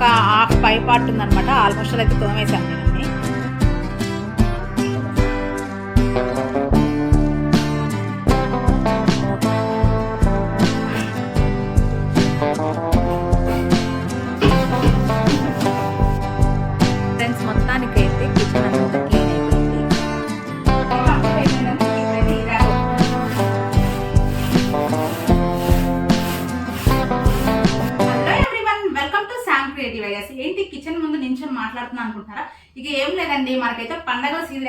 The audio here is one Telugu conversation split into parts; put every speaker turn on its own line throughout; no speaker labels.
ఒక హాఫ్ పై పార్ట్ ఉందనమాట ఆల్మోస్ట్ అయితే తోమేశాను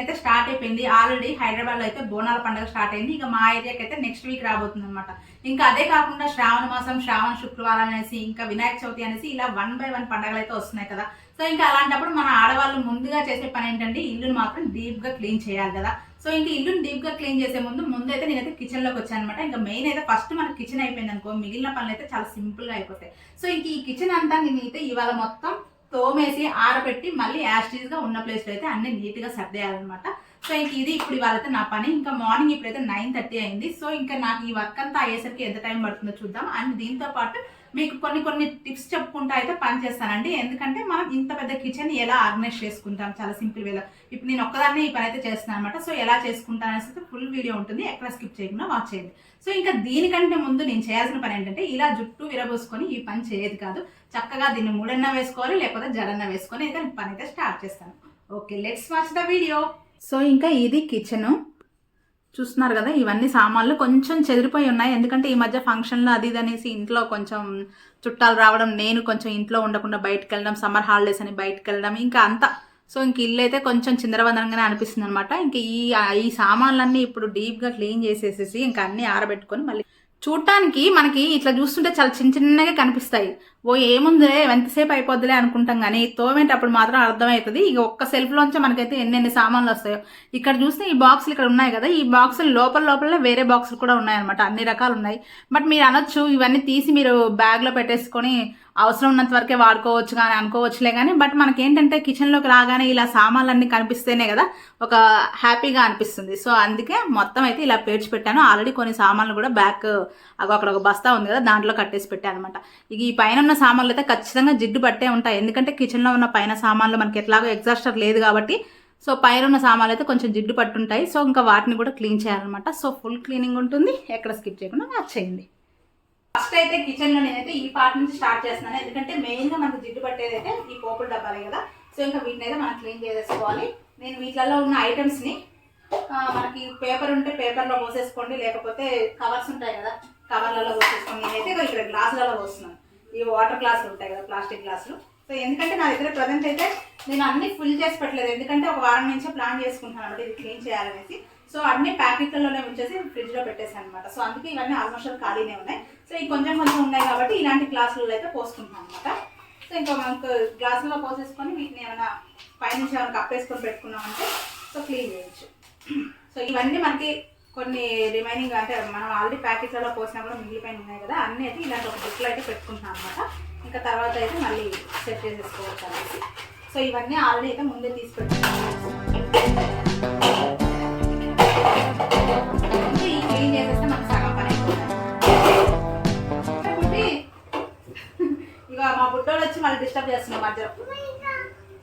అయితే స్టార్ట్ అయిపోయింది. ఆల్రెడీ హైదరాబాద్లో అయితే బోనాల పండుగ స్టార్ట్ అయింది. ఇక మా ఏరియాకి అయితే నెక్స్ట్ వీక్ రాబోతుంది అనమాట ఇంకా అదే కాకుండా శ్రావణ మాసం శ్రావణ శుక్రవారం అనేసి ఇంకా వినాయక చవితి అనేసి ఇలా వన్ బై వన్ పండుగలు అయితే వస్తున్నాయి కదా. సో ఇంకా అలాంటప్పుడు మన ఆడవాళ్ళు ముందుగా చేసే పని ఏంటంటే ఇల్లుని మాత్రం డీప్గా క్లీన్ చేయాలి కదా. సో ఇంకా ఇల్లుని డీప్గా క్లీన్ చేసే ముందు ముందు అయితే నేనైతే కిచెన్లోకి వచ్చాను అనమాట ఇంకా మెయిన్ అయితే ఫస్ట్ మనకి కిచెన్ అయిపోయింది అనుకో మిగిలిన పనులు అయితే చాలా సింపుల్గా అయిపోతాయి. సో ఇంక ఈ కిచెన్ అంతా నేనైతే ఇవాళ మొత్తం తోమేసి ఆరబెట్టి మళ్ళీ యాస్టీజ్గా ఉన్న ప్లేస్లో అయితే అన్ని నీట్గా సర్దేయాలన్నమాట. సో ఇంక ఇది ఇప్పుడు ఇవాళైతే అయితే నా పని. ఇంకా మార్నింగ్ ఇప్పుడైతే నైన్ థర్టీ అయింది. సో ఇంకా నాకు ఈ వర్క్ అంతా అయ్యేసరికి ఎంత టైం పడుతుందో చూద్దాం. అండ్ దీంతో పాటు మీకు కొన్ని కొన్ని టిప్స్ చెప్పుకుంటా అయితే పని చేస్తానండి. ఎందుకంటే మనం ఇంత పెద్ద కిచెన్ ఎలా ఆర్గనైజ్ చేసుకుంటాం? చాలా సింపుల్ వేలో ఇప్పుడు నేను ఒక్కదాన్ని ఈ పని అయితే చేస్తున్నాను అనమాట సో ఎలా చేసుకుంటాను అనేసి ఫుల్ వీడియో ఉంటుంది. ఎక్కడ స్కిప్ చేయకుండా వాచ్ చేయండి. సో ఇంకా దీనికంటే ముందు నేను చేయాల్సిన పని ఏంటంటే ఇలా జుట్టు విరబోసుకొని ఈ పని చేయదు కాదు. చక్కగా దీన్ని మూడన్న వేసుకోవాలి లేకపోతే జడన్న వేసుకొని అయితే పని అయితే స్టార్ట్ చేస్తాను. Okay let's watch the video so ఇంకా ఇది కిచెను చూస్తున్నారు కదా ఇవన్నీ సామాన్లు కొంచెం చెదిరిపోయి ఉన్నాయి. ఎందుకంటే ఈ మధ్య ఫంక్షన్లో అది ఇది అనేసి ఇంట్లో కొంచెం చుట్టాలు రావడం నేను కొంచెం ఇంట్లో ఉండకుండా బయటకు వెళ్ళడం సమ్మర్ హాలిడేస్ అని బయటకు వెళ్ళడం ఇంకా అంతా. సో ఇంక ఇల్లు అయితే కొంచెం చిందరవందరంగానే అనిపిస్తుంది అనమాట ఇంక ఈ ఈ సామాన్లన్నీ ఇప్పుడు డీప్గా క్లీన్ చేసేసేసి ఇంకా అన్నీ ఆరబెట్టుకొని మళ్ళీ చూడటానికి మనకి ఇట్లా చూస్తుంటే చాలా చిన్న చిన్నగా కనిపిస్తాయి. ఓ ఏముందిలే ఎంతసేపు అయిపోద్దిలే అనుకుంటాం కానీ తోమేటప్పుడు మాత్రం అర్థమవుతుంది. ఇక ఒక్క సెల్ఫ్లోంచే మనకైతే ఎన్నెన్ని సామాన్లు వస్తాయో. ఇక్కడ చూస్తే ఈ బాక్సులు ఇక్కడ ఉన్నాయి కదా ఈ బాక్సులు లోపల లోపల వేరే బాక్సులు కూడా ఉన్నాయన్నమాట అన్ని రకాలు ఉన్నాయి. బట్ మీరు అనొచ్చు ఇవన్నీ తీసి మీరు బ్యాగ్లో పెట్టేసుకొని అవసరం ఉన్నంత వరకే వాడుకోవచ్చు కానీ అనుకోవచ్చులే కానీ బట్ మనకేంటంటే కిచెన్లోకి రాగానే ఇలా సామాన్లు అన్నీ కనిపిస్తేనే కదా ఒక హ్యాపీగా అనిపిస్తుంది. సో అందుకే మొత్తం అయితే ఇలా పేర్చి పెట్టాను. ఆల్రెడీ కొన్ని సామాన్లు కూడా బ్యాక్ అగో అక్కడ ఒక బస్తా ఉంది కదా దాంట్లో కట్టేసి పెట్టాను అనమాట ఇక ఈ పైన ఉన్న సామాన్లు అయితే ఖచ్చితంగా జిడ్డు పట్టే ఉంటాయి. ఎందుకంటే కిచెన్లో ఉన్న పైన సామాన్లు మనకి ఎట్లాగో ఎగ్జాస్టర్ లేదు కాబట్టి సో పైన ఉన్న సామాన్లు అయితే కొంచెం జిడ్డు పట్టుంటాయి. సో ఇంకా వాటిని కూడా క్లీన్ చేయాలన్నమాట. సో ఫుల్ క్లీనింగ్ ఉంటుంది. ఎక్కడ స్కిప్ చేయకుండా వాచ్ చేయండి. ఫస్ట్ అయితే కిచెన్లో నేనైతే ఈ పార్ట్ నుంచి స్టార్ట్ చేస్తున్నాను. ఎందుకంటే మెయిన్గా మనకు జిడ్డు పట్టేది అయితే ఈ పోపుల డబ్బాలే కదా. సో ఇంకా వీటిని అయితే మనం క్లీన్ చేసేసుకోవాలి. నేను వీటిలలో ఉన్న ఐటమ్స్ని మనకి పేపర్ ఉంటే పేపర్లో పోసేసుకోండి. లేకపోతే కవర్స్ ఉంటాయి కదా కవర్లలో పోసేసుకోండి. నేనైతే ఇక్కడ గ్లాసులలో పోస్తున్నాను. ఈ వాటర్ గ్లాసులు ఉంటాయి కదా ప్లాస్టిక్ గ్లాసులు. సో ఎందుకంటే నా దగ్గర ప్రజెంట్ అయితే నేను అన్ని ఫుల్ చేసి పెట్టలేదు. ఎందుకంటే ఒక వారం నుంచే ప్లాన్ చేసుకుంటాను అనమాట ఇది క్లీన్ చేయాలనేసి. సో అన్ని ప్యాకెట్లలోనే ఉంచేసి ఫ్రిడ్జ్లో పెట్టేసాను అనమాట సో అందుకే ఇవన్నీ ఆల్మోస్ట్ ఖాళీనే ఉన్నాయి. సో ఈ కొంచెం కొంచెం ఉన్నాయి కాబట్టి ఇలాంటి గ్లాసులలో అయితే పోసుకుంటున్నాను అనమాట సో ఇంకా మనకు గ్లాసులో పోసేసుకొని వీటిని ఏమైనా పైనుంచి ఏమైనా కప్పేసుకొని పెట్టుకున్నామంటే సో క్లీన్ చేయొచ్చు. సో ఇవన్నీ మనకి కొన్ని రిమైనింగ్ అంటే మనం ఆల్రెడీ ప్యాకెట్లలో పోసినా కూడా మిగిలిపోయిన ఉన్నాయి కదా అన్నీ అయితే ఇలాంటి ఒక బుక్లో అయితే పెట్టుకుంటున్నాం అనమాట ఇంకా తర్వాత అయితే మళ్ళీ సెట్ చేసేసుకోవచ్చు అనేసి. సో ఇవన్నీ ఆల్రెడీ అయితే ముందే తీసి పెట్టుకున్నాను ఈ క్లీన్ చేసేస్తే మనకు సగం పని అయిపోతుంది ఇక మా బుడ్డోడు వచ్చి మళ్ళీ డిస్టర్బ్ చేస్తున్నాం మధ్యలో.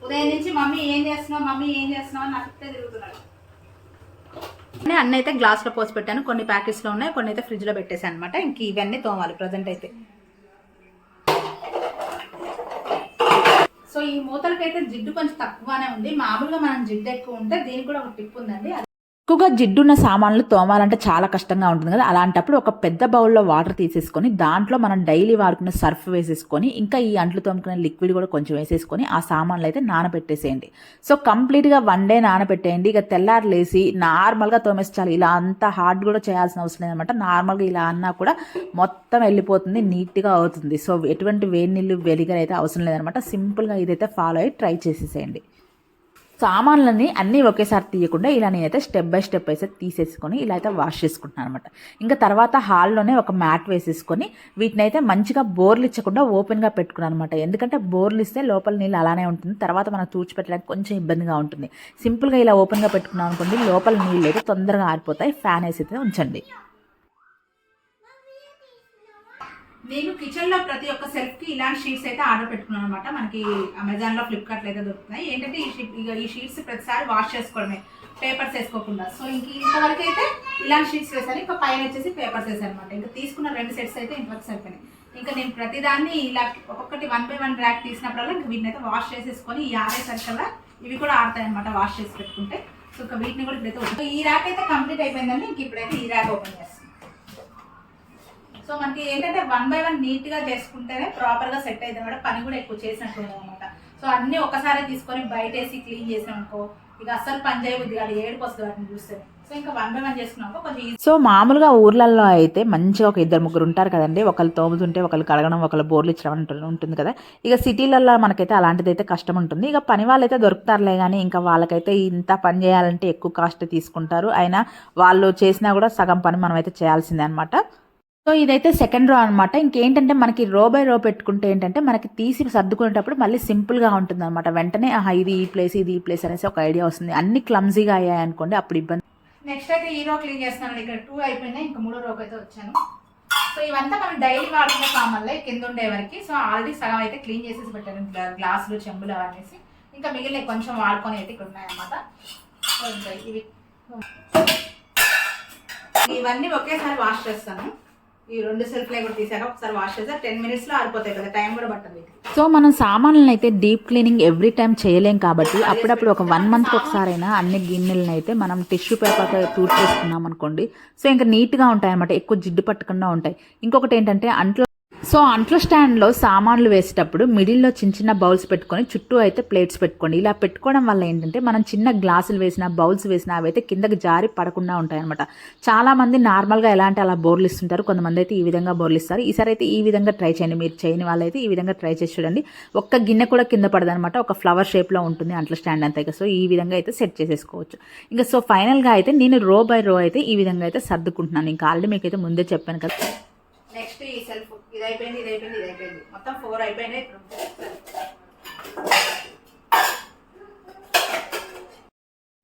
ఉదయం నుంచి మమ్మీ ఏం చేస్తున్నావు మమ్మీ ఏం చేస్తున్నావు అని నాకు తిరుగుతున్నాడు. అన్నీ అయితే గ్లాస్లో పోసి పెట్టాను. కొన్ని ప్యాకెట్స్లో ఉన్నాయి కొన్ని అయితే ఫ్రిడ్జ్లో పెట్టేసాను అనమాట ఇంక ఇవన్నీ తోమాలి ప్రజెంట్ అయితే. సో ఈ మూతలకైతే జిడ్డు కొంచెం తక్కువగానే ఉంది. మామూలుగా మనం జిడ్డు ఎక్కువ ఉంటే దీనికి కూడా ఒక టిప్ ఉందండి.
ఎక్కువగా జిడ్డున్న సామాన్లు తోమాలంటే చాలా కష్టంగా ఉంటుంది కదా. అలాంటప్పుడు ఒక పెద్ద బౌల్లో వాటర్ తీసేసుకొని దాంట్లో మనం డైలీ వాడుకునే సర్ఫ్ వేసేసుకొని ఇంకా ఈ అంట్లు తోముకునే లిక్విడ్ కూడా కొంచెం వేసేసుకొని ఆ సామాన్లు అయితే నానబెట్టేసేయండి. సో కంప్లీట్గా వన్ డే నానబెట్టేయండి. ఇక తెల్లారు లేసి నార్మల్గా తోమేసి చాలు. ఇలా అంత హార్డ్ కూడా చేయాల్సిన అవసరం లేదనమాట. నార్మల్గా ఇలా అన్నా కూడా మొత్తం వెళ్ళిపోతుంది నీట్గా అవుతుంది. సో ఎటువంటి వేడి నీళ్ళు వెలిగర్ అయితే అవసరం లేదనమాట. సింపుల్గా ఇదైతే ఫాలో అయ్యి ట్రై చేసేసేయండి. సామాన్లని అన్నీ ఒకేసారి తీయకుండా ఇలా నేనైతే స్టెప్ బై స్టెప్ అయితే తీసేసుకొని ఇలా అయితే వాష్ చేసుకుంటున్నాను అనమాట ఇంకా తర్వాత హాల్లోనే ఒక మ్యాట్ వేసేసుకొని వీటిని అయితే మంచిగా బోర్లు ఇచ్చకుండా ఓపెన్గా పెట్టుకున్నాను అనమాట ఎందుకంటే బోర్లు ఇస్తే లోపల నీళ్ళు అలానే ఉంటుంది. తర్వాత మనం తూచి పెట్టడానికి కొంచెం ఇబ్బందిగా ఉంటుంది. సింపుల్గా ఇలా ఓపెన్గా పెట్టుకున్నాం అనుకోండి లోపల నీళ్ళు అయితే తొందరగా ఆరిపోతాయి. ఫ్యాన్ వేసి అయితే ఉంచండి.
నేను కిచెన్లో ప్రతి ఒక్క సెల్ఫ్కి ఇలాంటి షీట్స్ అయితే ఆర్డర్ పెట్టుకున్నాను అనమాట మనకి అమెజాన్లో ఫ్లిప్కార్ట్లో అయితే దొరుకుతున్నాయి. ఏంటంటే ఈ షీట్ ఇక ఈ షీట్స్ ప్రతిసారి వాష్ చేసుకోవడమే పేపర్స్ వేసుకోకుండా. సో ఇంక ఇంతవరకు అయితే ఇలాంటి షీట్స్ వేసాను. ఇంకా పైన వచ్చేసి పేపర్స్ వేసాను అనమాట ఇంకా తీసుకున్న రెండు సెట్స్ అయితే ఇంతవరకు సరిపోయినాయి. ఇంకా నేను ప్రతిదాన్ని ఇలా ఒక్కొక్కటి వన్ బై వన్ ర్యాక్ తీసినప్పుడల్లా ఇంకా వీటిని అయితే వాష్ చేసేసుకొని ఈ ఆరే సరికల్లా ఇవి కూడా ఆడతాయి అనమాట వాష్ చేసి పెట్టుకుంటే. సో ఇంకా వీటిని కూడా ఇప్పుడైతే ఈ ర్యాక్ అయితే కంప్లీట్ అయిపోయిందండి. ఇంక ఇప్పుడైతే ఈ ర్యాక్ ఓపెన్ చేస్తాను. సో మనకి ఏంటంటే వన్ బై వన్ నీట్గా చేసుకుంటేనే ప్రాపర్గా సెట్ అయితే మేడం. పని కూడా ఎక్కువ చేసినట్టు అనమాట సో అన్ని ఒకసారి తీసుకొని బయట వేసి క్లీన్ చేసినాం అనుకో ఇక అస్సలు పని చేయబుద్ది కాదు ఏడుపు వస్తుంది వాటిని చూస్తే. సో
మామూలుగా ఊర్లలో అయితే మంచిగా ఒక ఇద్దరు ముగ్గురు ఉంటారు కదండి. ఒకళ్ళు తోముతుంటే ఒకళ్ళు కడగడం ఒకళ్ళు బోర్లు ఇచ్చడం ఉంటుంది కదా. ఇక సిటీలలో మనకైతే అలాంటిది అయితే కష్టం ఉంటుంది. ఇక పని వాళ్ళైతే దొరుకుతారులే కానీ ఇంకా వాళ్ళకైతే ఇంత పని చేయాలంటే ఎక్కువ కాస్ట్ తీసుకుంటారు. అయినా వాళ్ళు చేసినా కూడా సగం పని మనం అయితే చేయాల్సిందే అనమాట సో ఇదైతే సెకండ్ రో అనమాట ఇంకేంటంటే మనకి రో బై రో పెట్టుకుంటే ఏంటంటే మనకి తీసి సర్దుకునేటప్పుడు మళ్ళీ సింపుల్గా ఉంటుంది అనమాట వెంటనే ఆహా ఇది ఈ ప్లేస్ ఇది ఈ ప్లేస్ అనేసి ఒక ఐడియా వస్తుంది. అన్ని క్లమ్జీగా అయ్యాయి అనుకోండి అప్పుడు ఇబ్బంది.
నెక్స్ట్ అయితే ఈ రో క్లీన్ చేస్తున్నాను ఇక్కడ టూ అయిపోయినాయి ఇంకా మూడో రోకి అయితే వచ్చాను. సో ఇవంతా మనం డైలీ వాడుకునే సామాన్లే కింద ఉండే వరకు. సో ఆల్రెడీ సగం అయితే క్లీన్ చేసేసి పెట్టాను. గ్లాసులు చెంబులు అవనేసి ఇంకా మిగిలిన కొంచెం వాడుకొని అయితే ఇక్కడ ఉన్నాయన్నమాట. సో ఇంకా ఇవి. ఇవన్నీ ఒకేసారి వాష్ చేస్తాను. ఈ రెండు సెల్ఫ్లే కూడా తీసాక ఒకసారి వాష్ చేస్తే టెన్ మినిట్స్లో ఆరిపోతాయి కదా టైం కూడా పట్టదు
సో మనం సామాన్లను అయితే డీప్ క్లీనింగ్ ఎవ్రీ టైం చేయలేం కాబట్టి అప్పుడప్పుడు ఒక వన్ మంత్కి ఒకసారైనా అన్ని గిన్నెలను అయితే మనం టిష్యూ పేపర్తో తూర్చేసుకున్నాం అనుకోండి సో ఇంకా నీట్గా ఉంటాయి అనమాట ఎక్కువ జిడ్డు పట్టకుండా ఉంటాయి. ఇంకొకటి ఏంటంటే అంట్లో సో అంట్ల స్టాండ్లో సామాన్లు వేసేటప్పుడు మిడిల్లో చిన్న చిన్న బౌల్స్ పెట్టుకొని చుట్టూ అయితే ప్లేట్స్ పెట్టుకోండి. ఇలా పెట్టుకోవడం వల్ల ఏంటంటే మనం చిన్న గ్లాసులు వేసిన బౌల్స్ వేసిన అవి అయితే కిందకి జారి పడకుండా ఉంటాయి అనమాట చాలా మంది నార్మల్గా ఎలాంటి అలా బోర్లు ఇస్తుంటారు. కొంతమంది అయితే ఈ విధంగా బోర్లు ఇస్తారు. ఈసారి అయితే ఈ విధంగా ట్రై చేయండి. మీరు చేయని వాళ్ళైతే ఈ విధంగా ట్రై చేసి చూడండి. ఒక్క గిన్నె కూడా కింద పడదనమాట ఒక ఫ్లవర్ షేప్లో ఉంటుంది అంట్ల స్టాండ్ కదా సో ఈ విధంగా అయితే సెట్ చేసేసుకోవచ్చు. ఇంకా సో ఫైనల్గా అయితే నేను రో బై రో అయితే ఈ విధంగా అయితే సర్దుకుంటున్నాను. ఇంకా ఆల్రెడీ మీకు అయితే ముందే చెప్పాను కదా.
నెక్స్ట్ ఈ సెల్ఫ్ ఇది అయిపోయింది ఇది అయిపోయింది ఇది అయిపోయింది మొత్తం ఫోర్ అయిపోయినాయి ఇప్పుడు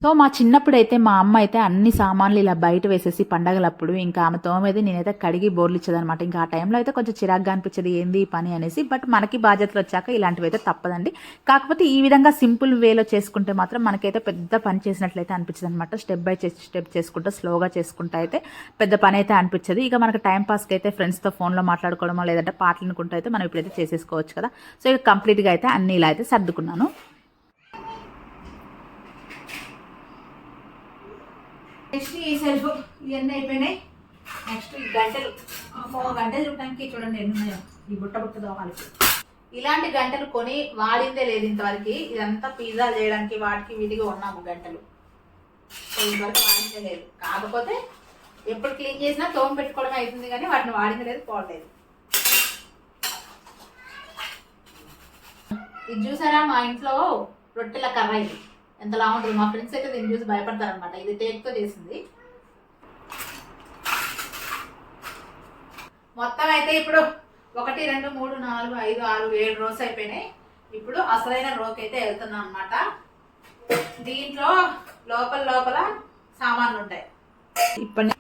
సో మా చిన్నప్పుడు అయితే మా అమ్మ అయితే అన్ని సామాన్లు ఇలా బయట వేసేసి పండగలప్పుడు ఇంకా ఆమె తోమేది నేనైతే కడిగి బోర్లు ఇచ్చేదనమాట ఇంకా ఆ టైంలో అయితే కొంచెం చిరాగ్గా అనిపించేది ఏంది ఈ పని? అనేసి. బట్ మనకి బాధ్యతలు వచ్చాక ఇలాంటివి అయితే తప్పదండి. కాకపోతే ఈ విధంగా సింపుల్ వేలో చేసుకుంటే మాత్రం మనకైతే పెద్ద పని చేసినట్లయితే అనిపించదు అనమాట స్టెప్ బై స్టెప్ చేసుకుంటూ స్లోగా చేసుకుంటూ అయితే పెద్ద పని అయితే అనిపించదు. ఇక మనకి టైం పాస్కి అయితే ఫ్రెండ్స్తో ఫోన్లో మాట్లాడుకోవడమో లేదంటే పాటలు అనుకుంటూ అయితే మనం ఇప్పుడైతే చేసేసుకోవచ్చు కదా. సో ఇక కంప్లీట్గా అయితే అన్ని ఇలా అయితే సర్దుకున్నాను.
నెక్స్ట్ ఈ సెల్ఫ్ ఇవన్నీ అయిపోయినాయి. నెక్స్ట్ ఈ గంటలు. గంటలు చూడటానికి చూడండి ఎన్ని ఉన్నాయో ఈ బుట్ట బుట్ట దోమాలి. ఇలాంటి గంటలు కొని వాడిందే లేదు ఇంతవరకు. ఇదంతా పిజ్జా చేయడానికి వాటికి వీటిగా ఉన్నాము గంటలు. ఇంతవరకు వాడిందే లేదు. కాకపోతే ఎప్పుడు క్లీన్ చేసినా తోమ పెట్టుకోవడం అవుతుంది కానీ వాటిని వాడింది లేదు పోవట్లేదు. ఇది చూసారా మా ఇంట్లో రొట్టెల కర్ర ఇది. ఎంతలా ఉంటుంది? మా ఫ్రెండ్స్ అయితే దీన్ని చూసి భయపడతారనమాట ఇది టేక్తో చేసింది. మొత్తం అయితే ఇప్పుడు ఒకటి రెండు మూడు నాలుగు ఐదు ఆరు ఏడు రోస్ అయిపోయినాయి. ఇప్పుడు అసలైన రోకి అయితే వెళ్తున్నాం అనమాట దీంట్లో లోపల లోపల సామాన్లు ఉంటాయి.
ఇప్పటి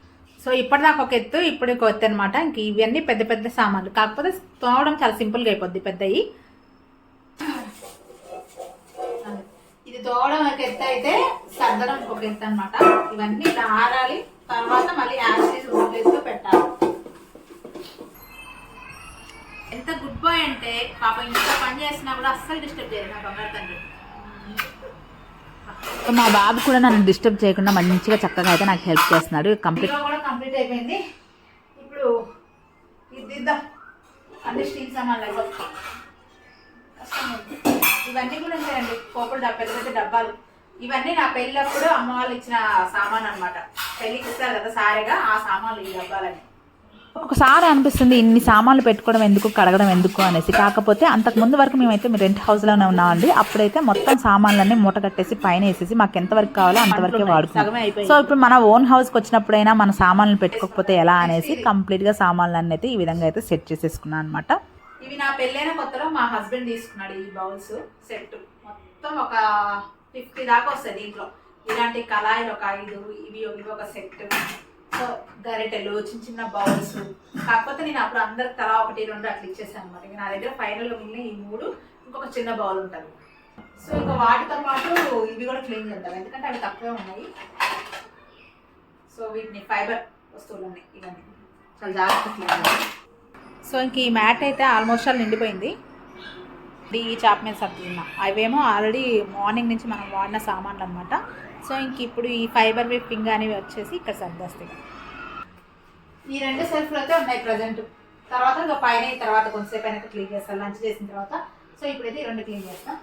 సో ఇప్పటిదాకా ఒక ఎత్తు ఇప్పుడు ఒక ఎత్తు అనమాట ఇంక ఇవన్నీ పెద్ద పెద్ద సామాన్లు. కాకపోతే తోమడం చాలా సింపుల్గా అయిపోద్ది పెద్దవి తోవడం ఒక ఎత్తు అయితే సర్దడం ఒక ఎత్తు అనమాట ఇవన్నీ ఇలా ఆరాలి తర్వాత మళ్ళీ యాసిడ్ ప్లేస్లో పెట్టాలి. ఎంత గుడ్ బాయ్ అంటే పాప ఇంట్లో పని చేసినా కూడా అస్సలు డిస్టర్బ్ చేయదు నా బంగారు తండ్రి.
మా బాబు కూడా నన్ను డిస్టర్బ్ చేయకుండా మంచిగా చక్కగా అయితే నాకు హెల్ప్ చేస్తున్నాడు. కంప్లీట్
కూడా కంప్లీట్ అయిపోయింది. ఇప్పుడు ఇది అన్ని స్టీల్ సామాన్లు కష్టం ఉంది. ఇవన్నీ కూడా ఉంటాయండి. డబ్బా పెద్ద పెద్ద డబ్బాలు. ఇవన్నీ నా పెళ్ళప్పుడు అమ్మ వాళ్ళు ఇచ్చిన సామాన్ అన్నమాట. పెళ్ళికి ఇస్తారు కదా సారేగా ఆ సామాన్లు ఈ డబ్బాలని
ఒకసారి అనిపిస్తుంది ఇన్ని సామాన్లు పెట్టుకోవడం ఎందుకు కడగడం ఎందుకు అనేసి. కాకపోతే అంతకు ముందు వరకు మేమైతే రెంట్ హౌస్లోనే ఉన్నామండి. అప్పుడైతే మొత్తం సామాన్లన్నీ మూట కట్టేసి పైన వేసేసి మాకు ఎంతవరకు కావాలో అంతవరకే వాడుకున్నాం. సో ఇప్పుడు మన ఓన్ హౌస్కి వచ్చినప్పుడైనా మన సామాన్లు పెట్టుకోకపోతే ఎలా అనేసి కంప్లీట్గా సామాన్లన్నీ అయితే ఈ విధంగా అయితే సెట్ చేసేసుకున్నాను అనమాట
ఇవి నా పెళ్ళైన కొత్తలో మా హస్బెండ్ తీసుకున్నాడు ఈ బౌల్స్ సెట్. మొత్తం ఒక ఫిఫ్టీ దాకా వస్తాయి దీంట్లో. ఇలాంటి కళాయిలు ఒక ఐదు ఇవి ఇవి ఒక సెట్. సో గరిటెలు చిన్న చిన్న బౌల్స్. కాకపోతే నేను అప్పుడు అందరికి తలా ఒకటి రెండు అట్లా ఇచ్చేసాను అనమాట ఇక నా దగ్గర ఫైనల్లో మిగిలిన ఈ మూడు ఇంకొక చిన్న బౌల్ ఉంటుంది. సో ఇంకా వాటితో పాటు ఇవి కూడా క్లీన్ చేద్దాం. ఎందుకంటే అవి తక్కువే ఉన్నాయి. సో వీటిని ఫైబర్ వస్తువులు ఉన్నాయి ఇవన్నీ. చాలా జాగ్రత్త క్లీన్ చేయాలి. సో ఇంక ఈ మ్యాట్ అయితే ఆల్మోస్ట్ ఆల్ నిండిపోయింది. ఇది ఈ చాప్ మీద సర్దుతున్నాం. అవేమో ఆల్రెడీ మార్నింగ్ నుంచి మనం వాడిన సామాన్లు అనమాట సో ఇంక ఇప్పుడు ఈ ఫైబర్ విప్పింగ్ అనేవి వచ్చేసి ఇక్కడ సర్దేస్తాయి. ఈ రెండు సెల్ఫ్లు అయితే ఉన్నాయి ప్రజెంట్. తర్వాత ఇంకా పైన తర్వాత కొంతసేపు అయినాక క్లీన్ చేస్తాను. లంచ్ చేసిన తర్వాత. సో ఇప్పుడైతే ఈ రెండు క్లీన్ చేస్తాను.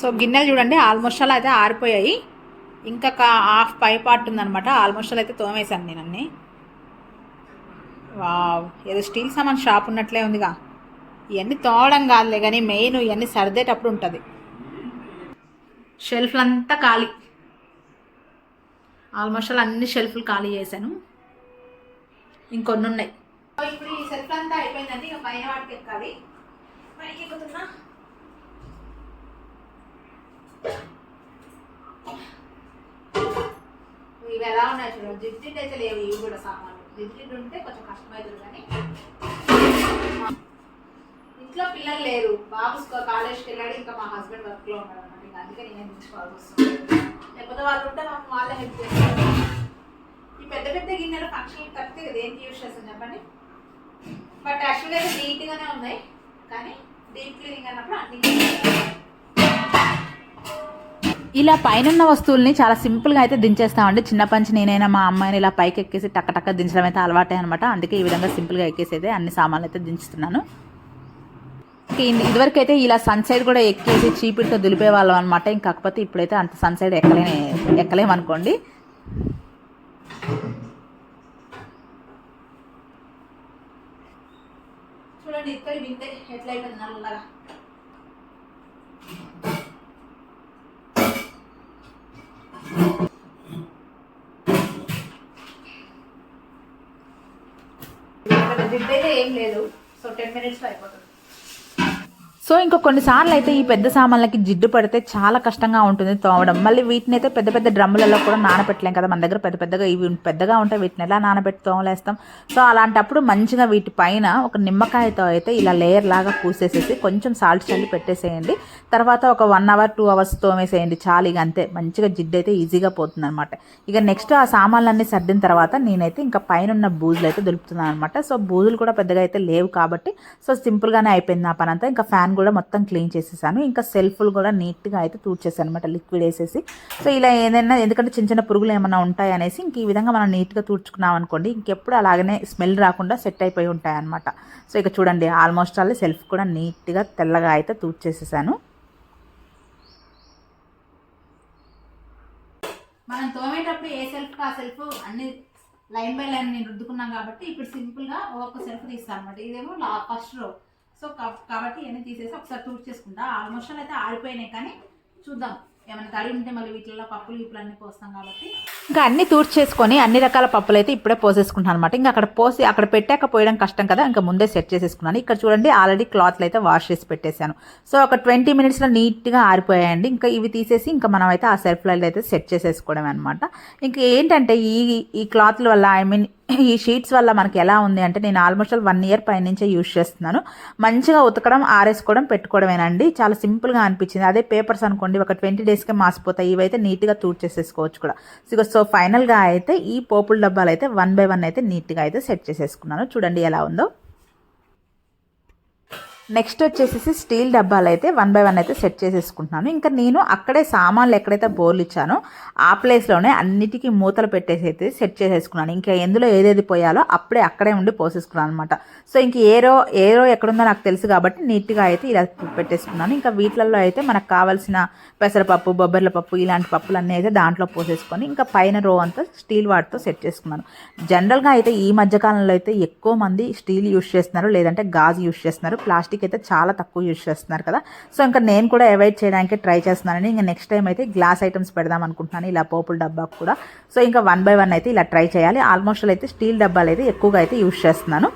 సో గిన్నెలు చూడండి ఆల్మోస్ట్ అలా అయితే ఆరిపోయాయి. ఇంకా హాఫ్ పై పార్ట్ ఉందనమాట ఆల్మోస్ట్ అయితే తోమేశాను నేను అన్నీ. వావ్ ఏదో స్టీల్ సామాన్ షాప్ ఉన్నట్లే ఉందిగా. ఇవన్నీ తోవడం కాదులే కానీ మెయిన్ ఇవన్నీ సర్దేటప్పుడు ఉంటుంది. షెల్ఫ్లు అంతా ఖాళీ. ఆల్మోస్ట్ అన్ని షెల్ఫ్లు ఖాళీ చేశాను. ఇంకొన్ని ఉన్నాయి ఇప్పుడు ఈ షెల్ఫ్ అంతా అయిపోయిందండి ఇక పైన వాటికి ఎక్కాలి. పైకి ఎక్కుతున్నా ఇవి ఎలా ఉన్నాయి చూడండి జిడ్ అయితే లేవు ఇవి కూడా సామాన్లు జిడ్ ఉంటే కొంచెం కష్టమవుతుంది కానీ. ఇంట్లో పిల్లలు లేరు. బాబు కాలేజ్కి వెళ్ళాడు ఇంకా మా హస్బెండ్ వర్క్లో ఉన్నాడు అనమాట ఇంకా అందుకే నేను దించుకోవాల్సి వస్తుంది. లేకపోతే వాళ్ళు ఉంటే మాకు వాళ్ళే హెల్ప్ చేస్తారు. ఈ పెద్ద పెద్ద గిన్నెలు ఫంక్షన్ తప్పితే ఏంటి యూజ్ చేస్తాను చెప్పండి? బట్ యాక్చువల్గా అయితే నీట్గానే ఉన్నాయి. కానీ డీప్ క్లీనింగ్ అన్నప్పుడు అన్ని
ఇలా పైన వస్తువుల్ని చాలా సింపుల్గా అయితే దించేస్తామండి. చిన్నప్పటి నుంచి నేనైనా మా అమ్మాయిని ఇలా పైకి ఎక్కేసి టక్క టక్క దించడం అయితే అలవాటే అనమాట అందుకే ఈ విధంగా సింపుల్గా ఎక్కేసేదే అన్ని సామాన్లు అయితే దించుతున్నాను. ఇదివరకు అయితే ఇలా సన్ సైడ్ కూడా ఎక్కేసి చీపిడితో దులిపే వాళ్ళం అనమాట ఇంకాకపోతే ఇప్పుడైతే అంత సన్ సైడ్ ఎక్కలే ఎక్కలేమనుకోండి
చూడండి ఇక్కడ వింటే ఎట్లా నల్లగా. జిడ్ అయితే ఏం లేదు. సో టెన్ మినిట్స్లో అయిపోతుంది.
సో ఇంకా కొన్నిసార్లు అయితే ఈ పెద్ద సామాన్లకి జిడ్డు పడితే చాలా కష్టంగా ఉంటుంది తోమడం. మళ్ళీ వీటిని అయితే పెద్ద పెద్ద డ్రమ్ములలో కూడా నానబెట్టలేం కదా మన దగ్గర పెద్ద పెద్దగా ఇవి పెద్దగా ఉంటాయి వీటిని ఎలా నానబెట్టి తోమలేస్తాం? సో అలాంటప్పుడు మంచిగా వీటి పైన ఒక నిమ్మకాయతో అయితే ఇలా లేయర్ లాగా పూసేసేసి కొంచెం సాల్ట్ చల్లి పెట్టేసేయండి. తర్వాత ఒక వన్ అవర్ టూ అవర్స్ తోమేసేయండి చాలు ఇక అంతే. మంచిగా జిడ్డు అయితే ఈజీగా పోతుంది అనమాట ఇక నెక్స్ట్ ఆ సామాన్లన్నీ సర్దిన తర్వాత నేనైతే ఇంకా పైన ఉన్న బూజులు అయితే దులుపుతున్నాను అనమాట సో బూజులు కూడా పెద్దగా అయితే లేవు కాబట్టి సో సింపుల్గానే అయిపోయింది నా పని అంతా ఇంకా ఫ్యాన్ కూడా మొత్తం క్లీన్ చేసేసాను. ఇంకా సెల్ఫ్లు కూడా నీట్గా అయితే తూడ్చేసాను అనమాట లిక్విడ్ వేసేసి. సో ఇలా ఏదైనా ఎందుకంటే చిన్న చిన్న పురుగులు ఏమైనా ఉంటాయి అనేసి ఇంక ఈ విధంగా మనం నీట్గా తూడ్చుకున్నాం అనుకోండి ఇంకెప్పుడు అలాగనే స్మెల్ రాకుండా సెట్ అయిపోయి ఉంటాయి అనమాట సో ఇక చూడండి ఆల్మోస్ట్ ఆల్ సెల్ఫ్ కూడా నీట్గా తెల్లగా అయితే తూడ్చేసేసాను.
మనం తోమేటప్పుడు ఏ సెల్ఫ్ ఆ సెల్ఫ్ అన్ని లైన్ బై లైన్ నేను రుద్దుకున్నాం కాబట్టి ఇప్పుడు సింపుల్గా ఒక్కొక్క సెల్ఫ్ తీస్తాను అనమాట ఇదేమో లా ఫస్ట్ రో. సో కాబట్టి ఇవన్నీ తీసేసి ఒకసారి తూర్చి చేసుకుంటా. ఆల్మోస్ట్ అయితే ఆరిపోయినాయి కానీ చూద్దాం. ఏమైనా తడి ఉంటే మళ్ళీ వీటిలో పప్పులు ఇప్పుడు అన్ని పోస్తాం కాబట్టి.
ఇంకా అన్ని తూర్చేసుకొని అన్ని రకాల పప్పులు అయితే ఇప్పుడే పోసేసుకుంటాను అనమాట ఇంకా అక్కడ పోసి అక్కడ పెట్టాక పోయడం కష్టం కదా ఇంకా ముందే సెట్ చేసేసుకున్నాను. ఇక్కడ చూడండి ఆల్రెడీ క్లాత్లు అయితే వాష్ చేసి పెట్టేశాను. సో ఒక ట్వంటీ మినిట్స్లో నీట్గా ఆరిపోయాయండి. ఇంకా ఇవి తీసేసి ఇంకా మనం అయితే ఆ సెల్ఫ్లలో అయితే సెట్ చేసేసుకోవడం అనమాట ఇంకా ఏంటంటే ఈ ఈ క్లాత్ల వల్ల ఐ మీన్ ఈ షీట్స్ వల్ల మనకి ఎలా ఉంది అంటే నేను ఆల్మోస్ట్ వన్ ఇయర్ పైనుంచే యూస్ యూజ్ చేస్తున్నాను. మంచిగా ఉతకడం ఆరేసుకోవడం పెట్టుకోవడమేనండి. చాలా సింపుల్గా అనిపించింది. అదే పేపర్స్ అనుకోండి ఒక ట్వంటీ డేస్కే మాసిపోతాయి. ఇవైతే నీట్గా తూట్ చేసేసుకోవచ్చు కూడా. సో సో ఫైనల్గా అయితే ఈ పోపుల డబ్బాలు అయితే వన్ బై వన్ అయితే నీట్గా అయితే సెట్ చేసేసుకున్నాను. చూడండి ఎలా ఉందో. నెక్స్ట్ వచ్చేసి స్టీల్ డబ్బాలు అయితే వన్ బై వన్ అయితే సెట్ చేసేసుకుంటున్నాను. ఇంకా నేను అక్కడే సామాన్లు ఎక్కడైతే బోర్లు ఇచ్చానో ఆ ప్లేస్లోనే అన్నిటికీ మూతలు పెట్టేసి అయితే సెట్ చేసేసుకున్నాను. ఇంకా ఎందులో ఏదేది పోయాలో అప్పుడే అక్కడే ఉండి పోసేసుకున్నాను అనమాట సో ఇంక ఏరో ఏరో ఎక్కడుందో నాకు తెలుసు కాబట్టి నీట్గా అయితే ఇలా పెట్టేసుకున్నాను. ఇంకా వీటిలలో అయితే మనకు కావాల్సిన పెసరపప్పు బొబ్బర్ల పప్పు ఇలాంటి పప్పులన్నీ అయితే దాంట్లో పోసేసుకొని ఇంకా పైన రో అంతా స్టీల్ వాటితో సెట్ చేసుకున్నాను. జనరల్గా అయితే ఈ మధ్యకాలంలో అయితే ఎక్కువ మంది స్టీల్ యూస్ చేస్తున్నారు లేదంటే గాజు యూస్ చేస్తున్నారు ప్లాస్టిక్ అయితే చాలా తక్కువ యూస్ చేస్తున్నారు కదా. సో ఇంకా నేను కూడా అవాయిడ్ చేయడానికి ట్రై చేస్తున్నానని ఇంకా నెక్స్ట్ టైం అయితే గ్లాస్ ఐటమ్స్ పెడదాం అనుకుంటున్నాను ఇలా పోపుల డబ్బాకు కూడా. సో ఇంకా వన్ బై వన్ అయితే ఇలా ట్రై చేయాలి. ఆల్మోస్ట్ అయితే స్టీల్ డబ్బాలు అయితే ఎక్కువగా అయితే యూస్ చేస్తున్నాను.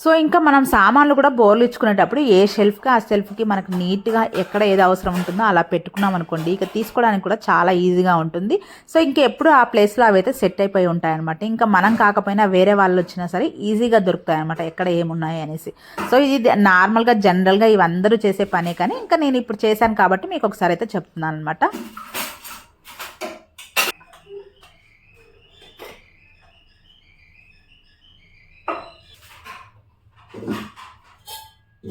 సో ఇంకా మనం సామాన్లు కూడా బోర్లు ఇచ్చుకునేటప్పుడు ఏ షెల్ఫ్కి ఆ షెల్ఫ్కి మనకు నీట్గా ఎక్కడ ఏది అవసరం ఉంటుందో అలా పెట్టుకున్నాం అనుకోండి. ఇక తీసుకోవడానికి కూడా చాలా ఈజీగా ఉంటుంది. సో ఇంకెప్పుడు ఆ ప్లేస్లో అవి అయితే సెట్ అయిపోయి ఉంటాయి అనమాట ఇంకా మనం కాకపోయినా వేరే వాళ్ళు వచ్చినా సరే ఈజీగా దొరుకుతాయి అనమాట ఎక్కడ ఏమున్నాయి అనేసి. సో ఇది నార్మల్గా జనరల్గా ఇవి అందరూ చేసే పనే కానీ ఇంకా నేను ఇప్పుడు చేశాను కాబట్టి మీకు ఒకసారి అయితే చెప్తున్నాను అనమాట సో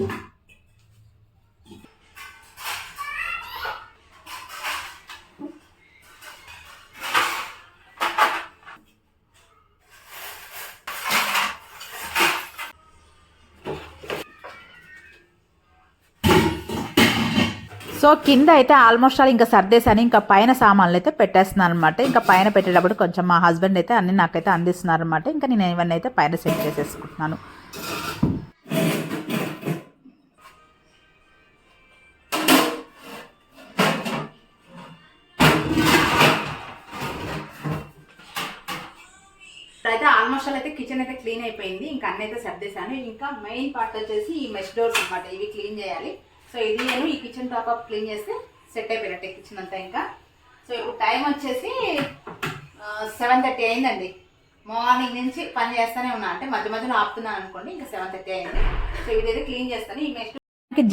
కింద అయితే ఆల్మోస్ట్ ఆల్ ఇంకా సర్దేశాను. ఇంకా పైన సామాన్లు అయితే పెట్టేస్తున్నాను అనమాట ఇంకా పైన పెట్టేటప్పుడు కొంచెం మా హస్బెండ్ అయితే అన్ని నాకైతే అందిస్తున్నారు అనమాట ఇంకా నేను ఇవన్నీ అయితే పైన సెట్ చేసేసుకుంటున్నాను.
కిచెన్ అయితే క్లీన్ అయిపోయింది. ఇంకా అన్ని అయితే సర్దేశాను ఇంకా మెయిన్ పార్ట్ వచ్చేసి ఈ మెష్ డోర్స్ అనమాట ఇవి క్లీన్ చేయాలి. సో ఇది నేను ఈ కిచెన్ టాప్ అప్ క్లీన్ చేస్తే సెట్ అయిపోయినట్టే కిచెన్ అంతా ఇంకా. సో ఇప్పుడు టైం వచ్చేసి సెవెన్ థర్టీ అయిందండి. మార్నింగ్ నుంచి పని చేస్తూనే ఉన్నా. అంటే మధ్య మధ్యలో ఆపుతున్నాను అనుకోండి ఇంకా సెవెన్ థర్టీ అయింది. సో ఇదైతే క్లీన్ చేస్తాను. ఈ మెష్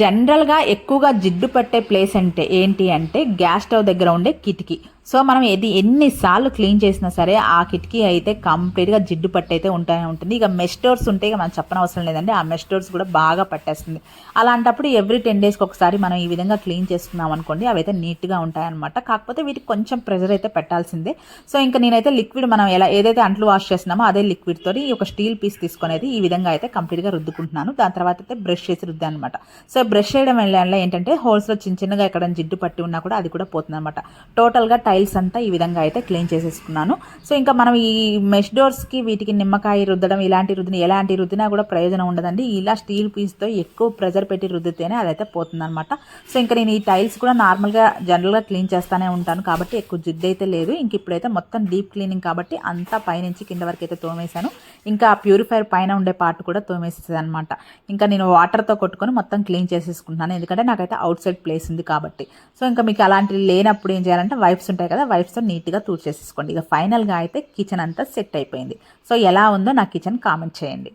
జనరల్గా ఎక్కువగా జిడ్డు పట్టే ప్లేస్ అంటే ఏంటి అంటే గ్యాస్ స్టవ్ దగ్గర ఉండే కిటికీ. సో మనం ఏది ఎన్నిసార్లు క్లీన్ చేసినా సరే ఆ కిటికీ అయితే కంప్లీట్గా జిడ్డు పట్టయితే ఉంటానే ఉంటుంది. ఇక మెస్టోర్స్ ఉంటే ఇక మనం చెప్పనవసరం లేదండి. ఆ మెస్టోర్స్ కూడా బాగా పట్టేస్తుంది. అలాంటప్పుడు ఎవ్రీ టెన్ డేస్కి ఒకసారి మనం ఈ విధంగా క్లీన్ చేసుకున్నాం అనుకోండి అవి అయితే నీట్గా ఉంటాయన్నమాట. కాకపోతే వీటికి కొంచెం ప్రెజర్ అయితే పెట్టాల్సిందే. సో ఇంకా నేనైతే లిక్విడ్ మనం ఎలా ఏదైతే అంట్లు వాష్ చేస్తున్నామో అదే లిక్విడ్ తోటి ఒక స్టీల్ పీస్ తీసుకునేది ఈ విధంగా అయితే కంప్లీట్గా రుద్దుకుంటున్నాను. దాని తర్వాత అయితే బ్రష్ చేసి రుద్దాను అనమాట సో బ్రష్ చేయడం వల్ల ఏంటంటే హోల్స్లో చిన్న చిన్నగా ఎక్కడ జిడ్డు పట్టి ఉన్నా కూడా అది కూడా పోతుంది అనమాట టోటల్గా టైల్స్ అంతా ఈ విధంగా అయితే క్లీన్ చేసేసుకున్నాను. సో ఇంకా మనం ఈ మెష్ డోర్స్కి వీటికి నిమ్మకాయ రుద్దడం ఇలాంటి రుద్దిన ఎలాంటి రుద్దినా కూడా ప్రయోజనం ఉండదండి. ఇలా స్టీల్ పీస్తో ఎక్కువ ప్రెజర్ పెట్టి రుద్దితేనే అదైతే పోతుందనమాట సో ఇంకా నేను ఈ టైల్స్ కూడా నార్మల్గా జనరల్గా క్లీన్ చేస్తానే ఉంటాను. కాబట్టి ఎక్కువ జిడ్డు అయితే లేదు. ఇంక ఇప్పుడైతే మొత్తం డీప్ క్లీనింగ్ కాబట్టి అంతా పైనుంచి కింద వరకు అయితే తోమేశాను. ఇంకా ఆ ప్యూరిఫైర్ పైన ఉండే పార్ట్ కూడా తోమేసేది అనమాట ఇంకా నేను వాటర్తో కొట్టుకొని మొత్తం క్లీన్ చేసేసుకుంటున్నాను. ఎందుకంటే నాకైతే అవుట్ సైడ్ ప్లేస్ ఉంది కాబట్టి. సో ఇంకా మీకు అలాంటివి లేనప్పుడు ఏం చేయాలంటే వైప్స్ ఉంటాయి కదా వైప్స్తో నీట్గా తూడ్చేసేసుకోండి. ఇక ఫైనల్గా అయితే కిచెన్ అంతా సెట్ అయిపోయింది. సో ఎలా ఉందో నా కిచెన్ కామెంట్ చేయండి.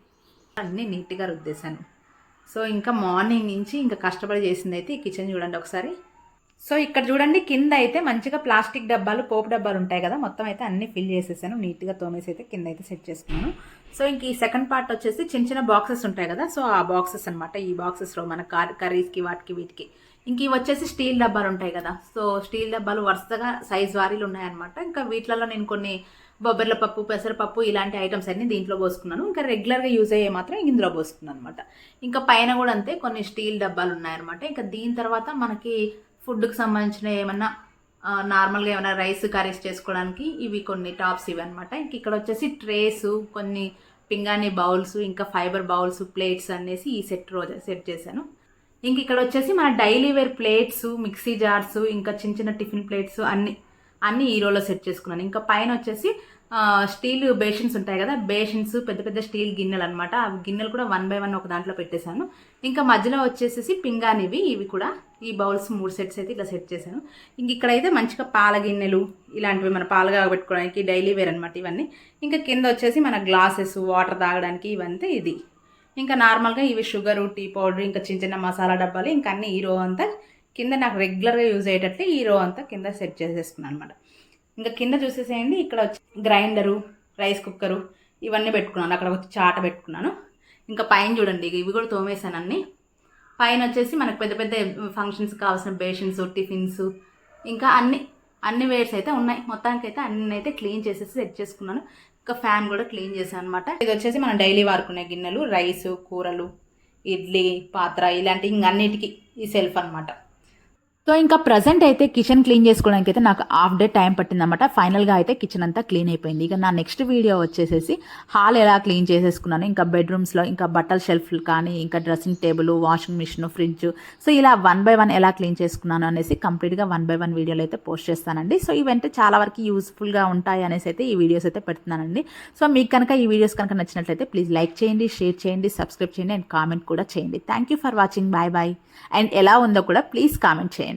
అన్నీ నీట్గా రుద్దేశాను. సో ఇంకా మార్నింగ్ నుంచి ఇంకా కష్టపడి చేసింది అయితే ఈ కిచెన్ చూడండి ఒకసారి. సో ఇక్కడ చూడండి కింద అయితే మంచిగా ప్లాస్టిక్ డబ్బాలు పోపు డబ్బాలు ఉంటాయి కదా మొత్తం అయితే అన్ని ఫిల్ చేసేసాను. నీట్గా తోమేసి అయితే కింద అయితే సెట్ చేసుకున్నాను. సో ఇంక ఈ సెకండ్ పార్ట్ వచ్చేసి చిన్న చిన్న బాక్సెస్ ఉంటాయి కదా సో ఆ బాక్సెస్ అనమాట ఈ బాక్సెస్లో మన కర్రీస్కి వాటికి వీటికి ఇంక ఇవి వచ్చేసి స్టీల్ డబ్బాలు ఉంటాయి కదా. సో స్టీల్ డబ్బాలు వరుసగా సైజ్ వారీలు ఉన్నాయన్నమాట. ఇంకా వీటిలలో నేను కొన్ని బొబ్బర్ల పప్పు పెసరపప్పు ఇలాంటి ఐటమ్స్ అన్ని దీంట్లో పోసుకున్నాను. ఇంకా రెగ్యులర్గా యూజ్ అయ్యే మాత్రం ఇందులో పోసుకున్నాను అనమాట ఇంకా పైన కూడా అంతే కొన్ని స్టీల్ డబ్బాలు ఉన్నాయన్నమాట. ఇంకా దీని తర్వాత మనకి ఫుడ్కి సంబంధించిన ఏమన్నా నార్మల్గా ఏమైనా రైస్ కర్రీస్ చేసుకోవడానికి ఇవి కొన్ని టాప్స్ ఇవి అనమాట ఇంక ఇక్కడ వచ్చేసి ట్రేస్ కొన్ని పింగాణి బౌల్స్ ఇంకా ఫైబర్ బౌల్స్ ప్లేట్స్ అనేసి ఈ సెట్ రోజు సెట్ చేశాను. ఇంక ఇక్కడ వచ్చేసి మన daily wear plates mixie jars ఇంకా చిన్న చిన్న టిఫిన్ ప్లేట్స్ అన్ని అన్ని ఈ రోలో సెట్ చేసుకున్నాను. ఇంకా పైన వచ్చేసి స్టీల్ బేషన్స్ ఉంటాయి కదా బేషన్స్ పెద్ద పెద్ద స్టీల్ గిన్నెలు అనమాట ఆ గిన్నెలు కూడా వన్ బై వన్ ఒక దాంట్లో పెట్టేశాను. ఇంకా మధ్యలో వచ్చేసేసి పింగానివి ఇవి కూడా ఈ బౌల్స్ మూడు సెట్స్ అయితే ఇలా సెట్ చేశాను. ఇంక ఇక్కడైతే మంచిగా పాల గిన్నెలు ఇలాంటివి మన పాలుగా పెట్టుకోవడానికి డైలీ వేర్ అనమాట ఇవన్నీ. ఇంకా కింద వచ్చేసి మన గ్లాసెస్ వాటర్ తాగడానికి ఇవంతా ఇది. ఇంకా నార్మల్గా ఇవి షుగర్ టీ పౌడర్ ఇంకా చిన్న చిన్న మసాలా డబ్బాలు ఇంకా అన్ని ఈ రో అంతా కింద నాకు రెగ్యులర్గా యూజ్ అయ్యేటట్టు ఈ రో అంతా కింద సెట్ చేసేసుకున్నాను అనమాట ఇంకా కింద చూసేసేయండి ఇక్కడ వచ్చి గ్రైండరు రైస్ కుక్కరు ఇవన్నీ పెట్టుకున్నాను. అక్కడ వచ్చి చాట పెట్టుకున్నాను. ఇంకా పైన చూడండి ఇవి కూడా తోమేశాను అన్ని. పైన వచ్చేసి మనకు పెద్ద పెద్ద ఫంక్షన్స్ కావాల్సిన బేషన్స్ టిఫిన్స్ ఇంకా అన్ని అన్ని వేర్స్ అయితే ఉన్నాయి. మొత్తానికి అయితే అన్ని అయితే క్లీన్ చేసేసి సెట్ చేసుకున్నాను. ఇంకా ఫ్యాన్ కూడా క్లీన్ చేశాను అనమాట ఇది వచ్చేసి మనం డైలీ వాడుకునే గిన్నెలు రైస్ కూరలు ఇడ్లీ పాత్ర ఇలాంటి ఇంక అన్నిటికీ ఈ సెల్ఫ్ అనమాట
సో ఇంకా ప్రజెంట్ అయితే కిచెన్ క్లీన్ చేసుకోవడానికి అయితే నాకు హాఫ్ డే టైం పట్టిందన్నమాట. ఫైనల్గా అయితే కిచెన్ అంతా క్లీన్ అయిపోయింది. ఇక నా నెక్స్ట్ వీడియో వచ్చేసేసి హాల్ ఎలా క్లీన్ చేసేసుకున్నాను ఇంకా బెడ్రూమ్స్లో ఇంకా బట్టల షెల్ఫ్లు కానీ ఇంకా dressing table washing machine fridge so ఇలా వన్ బై వన్ ఎలా క్లీన్ చేసుకున్నాను అనేసి కంప్లీట్గా వన్ బై వన్ వీడియోలు అయితే పోస్ట్ చేస్తానండి. సో ఇవంటే చాలా వరకు యూస్ఫుల్గా ఉంటాయి అనేసి అయితే ఈ వీడియోస్ అయితే పెడుతున్నానండి. సో మీకు కనుక ఈ వీడియోస్ కనుక నచ్చినట్లయితే ప్లీజ్ లైక్ చేయండి షేర్ చేయండి సబ్స్క్రైబ్ చేయండి అండ్ కామెంట్ కూడా చేయండి. Thank you for watching bye bye and ఎలా ఉందో కూడా ప్లీజ్ కామెంట్ చేయండి.